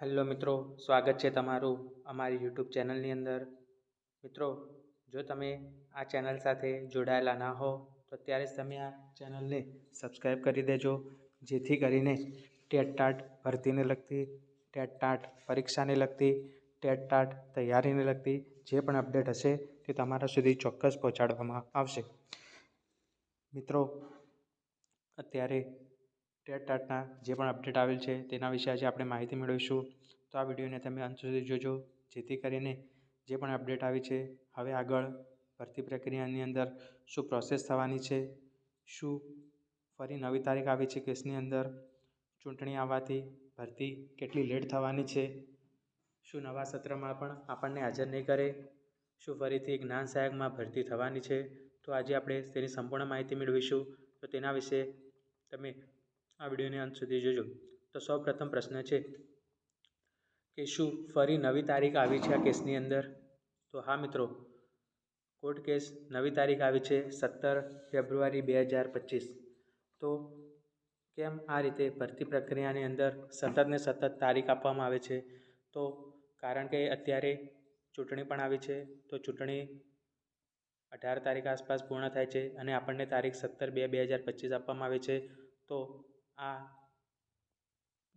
Hello મિત્રો, સ્વાગત છે તમારું અમારી યુટ્યુબ ચેનલની અંદર. મિત્રો, જો તમે આ ચેનલ સાથે જોડાયેલા ના હો, તો અત્યારે જ તમે આ ચેનલને સબસ્ક્રાઈબ કરી દેજો, જેથી કરીને ટેટ ટાટ ભરતીને લગતી, ટેટ ટાટ પરીક્ષાને લગતી, ટેટ ટાટ તૈયારીને લગતી જે પણ અપડેટ હશે તે તમારા સુધી ચોક્કસ પહોંચાડવામાં આવશે. મિત્રો, અત્યારે ટેટ ટાટના જે પણ અપડેટ આવેલ છે તેના વિશે આજે આપણે માહિતી મેળવીશું. તો આ વિડીયોને તમે અંત સુધી જોજો, જેથી કરીને જે પણ અપડેટ આવી છે, હવે આગળ ભરતી પ્રક્રિયાની અંદર શું પ્રોસેસ થવાની છે, શું ફરી નવી તારીખ આવી છે કેસની અંદર, ચૂંટણી આવવાથી ભરતી કેટલી લેટ થવાની છે, શું નવા સત્રમાં પણ આપણને હાજર નહીં કરે, શું ફરીથી જ્ઞાન સહાયકમાં ભરતી થવાની છે, તો આજે આપણે તેની સંપૂર્ણ માહિતી મેળવીશું. તો તેના વિશે તમે આ વિડીયોને અંત સુધી જોજો. તો સૌ પ્રથમ પ્રશ્ન છે કે શું ફરી નવી તારીખ આવી છે આ કેસની અંદર? તો હા મિત્રો, કોર્ટ કેસ નવી તારીખ આવી છે સત્તર ફેબ્રુઆરી બે હજાર પચીસ. તો કેમ આ રીતે ભરતી પ્રક્રિયાની અંદર સતત ને સતત તારીખ આપવામાં આવે છે? તો કારણ કે અત્યારે ચૂંટણી પણ આવી છે, તો ચૂંટણી અઢાર તારીખ આસપાસ પૂર્ણ થાય છે અને આપણને તારીખ સત્તર બે બે હજાર પચીસ આપવામાં આવે છે. તો આ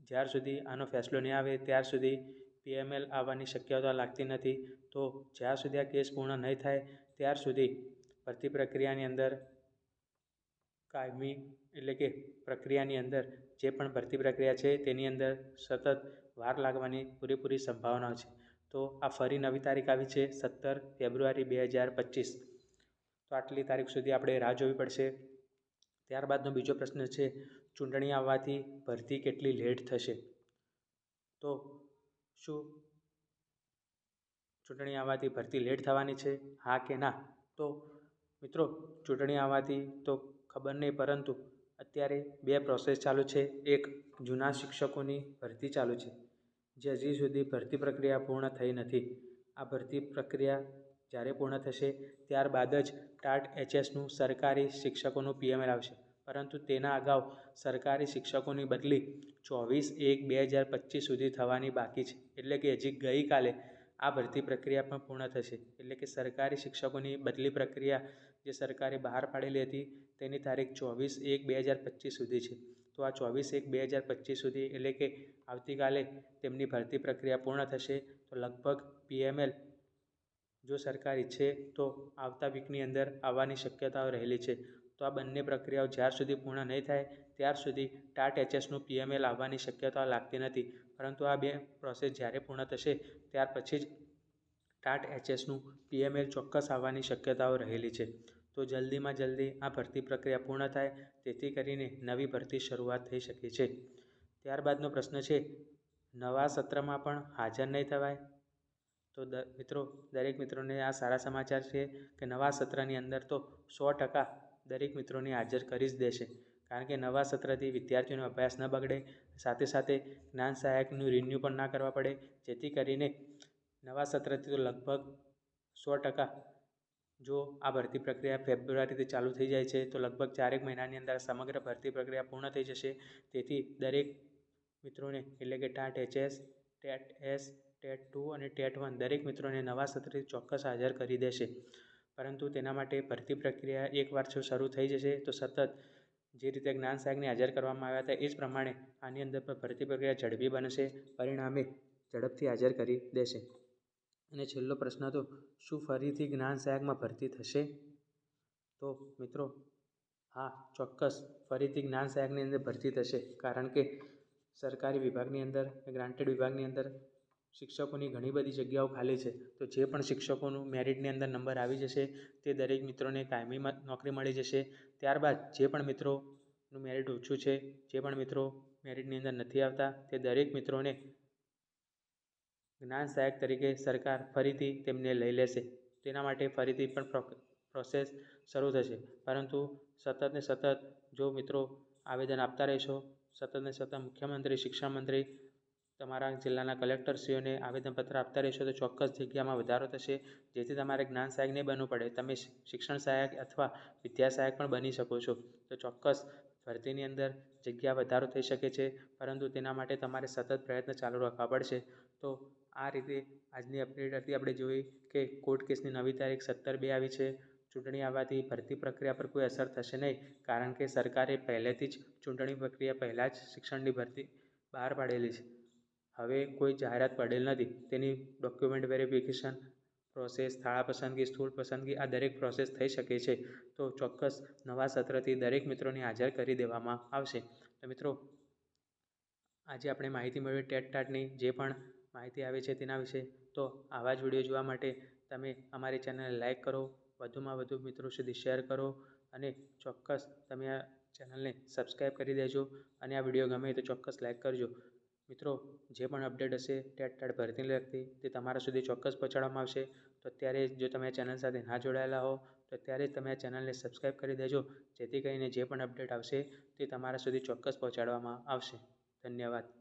જ્યાર સુધી આનો ફેસલો નહીં આવે, ત્યાર સુધી પીએમએલ આવવાની શક્યતા લાગતી નથી. તો જ્યાં સુધી આ કેસ પૂર્ણ નહીં થાય, ત્યાર સુધી ભરતી પ્રક્રિયાની અંદર કાયમી એટલે કે પ્રક્રિયાની અંદર જે પણ ભરતી પ્રક્રિયા છે, તેની અંદર સતત વાર લાગવાની પૂરેપૂરી સંભાવના છે. તો આ ફરી નવી તારીખ આવી છે, સત્તર ફેબ્રુઆરી બે હજાર પચીસ. તો આટલી તારીખ સુધી આપણે રાહ જોવી પડશે. ત્યારબાદનો બીજો પ્રશ્ન છે, ચૂંટણી આવવાથી ભરતી કેટલી લેટ થશે? તો શું ચૂંટણી આવવાથી ભરતી લેટ થવાની છે? હા કે ના? તો મિત્રો, ચૂંટણી આવવાથી તો ખબર નહીં, પરંતુ અત્યારે બે પ્રોસેસ ચાલુ છે. એક, જૂના શિક્ષકોની ભરતી ચાલુ છે, જે હજી સુધી ભરતી પ્રક્રિયા પૂર્ણ થઈ નથી. આ ભરતી પ્રક્રિયા જ્યારે પૂર્ણ થશે, ત્યારબાદ જ ટાટ એચએસનું સરકારી શિક્ષકોનું પીએમએલ આવશે. પરંતુ તેના અગાઉ સરકારી શિક્ષકોની બદલી ચોવીસ એક બે હજાર પચીસ સુધી થવાની બાકી છે. એટલે કે હજી ગઈકાલે આ ભરતી પ્રક્રિયા પણ પૂર્ણ થશે. એટલે કે સરકારી શિક્ષકોની બદલી પ્રક્રિયા જે સરકારે બહાર પાડેલી હતી તેની તારીખ ચોવીસ એક બે હજાર પચીસ સુધી છે. તો આ ચોવીસ એક બે હજાર પચીસ સુધી એટલે કે આવતીકાલે તેમની ભરતી પ્રક્રિયા પૂર્ણ થશે. તો લગભગ પીએમએલ જો સરકાર ઈચ્છે તો આવતા વીકની અંદર આવવાની શક્યતાઓ રહેલી છે. તો આ બંને પ્રક્રિયાઓ જ્યાર સુધી પૂર્ણ નહીં થાય, ત્યાર સુધી ટાટ એચએસનું પીએમએલ આવવાની શક્યતા લાગતી નથી. પરંતુ આ બે પ્રોસેસ જ્યારે પૂર્ણ થશે, ત્યાર પછી જ ટાટ એચએસનું પીએમએલ ચોક્કસ આવવાની શક્યતાઓ રહેલી છે. તો જલ્દીમાં જલ્દી આ ભરતી પ્રક્રિયા પૂર્ણ થાય, તેથી કરીને નવી ભરતી શરૂઆત થઈ શકે છે. ત્યારબાદનો પ્રશ્ન છે, નવા સત્રમાં પણ હાજર નહીં થવાય? તો મિત્રો, દરેક મિત્રોને આ સારા સમાચાર છે કે નવા સત્રની અંદર તો સો ટકા દરેક મિત્રોને હાજર કરી જ દેશે. કારણ કે નવા સત્રથી વિદ્યાર્થીઓનો અભ્યાસ ન બગડે, સાથે સાથે જ્ઞાન સહાયકનું રિન્યૂ પણ ના કરવા પડે. જેથી કરીને નવા સત્રથી તો લગભગ સો ટકા જો આ ભરતી પ્રક્રિયા ફેબ્રુઆરીથી ચાલુ થઈ જાય છે, તો લગભગ ચારેક મહિનાની અંદર સમગ્ર ભરતી પ્રક્રિયા પૂર્ણ થઈ જશે. તેથી દરેક મિત્રોને, એટલે કે TAT HS, TET S, TET two અને ટેટ વન દરેક મિત્રોને નવા સત્રથી ચોક્કસ હાજર કરી દેશે. પરંતુ તેના માટે ભરતી પ્રક્રિયા એકવાર જો શરૂ થઈ જશે, તો સતત જે રીતે જ્ઞાન સાહેબને હાજર કરવામાં આવ્યા હતા, એ જ પ્રમાણે આની અંદર પણ ભરતી પ્રક્રિયા ઝડપી બનશે, પરિણામે ઝડપથી હાજર કરી દેશે. અને છેલ્લો પ્રશ્ન તો શું ફરીથી જ્ઞાન સહાયકમાં ભરતી થશે? તો મિત્રો, હા, ચોક્કસ, ફરીથી જ્ઞાન સહાયકની અંદર ભરતી થશે, કારણ કે સરકારી વિભાગની અંદર, ગ્રાન્ટેડ વિભાગની અંદર શિક્ષકોની ઘણી બધી જગ્યાઓ ખાલી છે, તો જે પણ શિક્ષકોનું મેરિટની અંદર નંબર આવી જશે, તે દરેક મિત્રોને કાયમીમાં નોકરી મળી જશે. ત્યારબાદ જે પણ મિત્રોનું મેરિટ ઓછું છે, જે પણ મિત્રો મેરિટની અંદર નથી આવતા, તે દરેક મિત્રોને જ્ઞાન સહાયક તરીકે સરકાર ફરીથી તેમને લઈ લેશે. તેના માટે ફરીથી પણ પ્રોસેસ શરૂ થશે. પરંતુ સતત ને સતત જો મિત્રો આવેદન આપતા રહેશો, સતત ને સતત મુખ્યમંત્રી શિક્ષણ મંત્રી તમારા જિલ્લાના કલેક્ટરશ્રીઓને આવેદનપત્ર આપતા રહેશો તો ચોક્કસ જગ્યામાં વધારો થશે. જેથી તમારે જ્ઞાન સહાયક નહીં બનવું પડે. તમે શિક્ષણ સહાયક અથવા વિદ્યા સહાયક પણ બની શકો છો. તો ચોક્કસ ભરતીની અંદર જગ્યા વધારો થઈ શકે છે, પરંતુ તેના માટે તમારે સતત પ્રયત્ન ચાલુ રાખવા પડશે. તો આ રીતે આજની અપડેટ હતી. આપણે જોઈ કે કોર્ટ કેસની નવી તારીખ સત્તર બે આવી છે. ચૂંટણી આવવાથી ભરતી પ્રક્રિયા પર કોઈ અસર થશે નહીં, કારણ કે સરકારે પહેલેથી જ ચૂંટણી પ્રક્રિયા પહેલાં જ શિક્ષણની ભરતી બહાર પાડેલી છે. હવે કોઈ જાહેરાત પડેલ નથી. તેની ડોક્યુમેન્ટ વેરિફિકેશન પ્રોસેસ શાળા પસંદગી સ્થૂળ પસંદગી, આ દરેક પ્રોસેસ થઈ શકે છે. તો ચોક્કસ નવા સત્રથી દરેક મિત્રોને હાજર કરી દેવામાં આવશે. તો મિત્રો, આજે આપણે માહિતી મેળવી ટેટ ટાટની જે પણ માહિતી આવે છે તેના વિશે. તો આવા જ વીડિયો જોવા માટે તમે અમારી ચેનલને લાઇક કરો, વધુમાં વધુ મિત્રો સુધી શેર કરો અને ચોક્કસ તમે આ ચેનલને સબસ્ક્રાઈબ કરી દેજો અને આ વીડિયો ગમે તો ચોક્કસ લાઇક કરજો. મિત્રો, જે પણ અપડેટ હશે ટેટ ટાટ ભરતીને લગતી. તે તમારા સુધી ચોક્કસ પહોંચાડવામાં આવશે. તો અત્યારે જો તમે ચેનલ સાથે ના જોડાયેલા હો, તો અત્યારે જ તમે આ ચેનલને સબસ્ક્રાઈબ કરી દેજો. જેથી કરીને જે પણ અપડેટ આવશે તે તમારા સુધી ચોક્કસ પહોંચાડવામાં આવશે. ધન્યવાદ.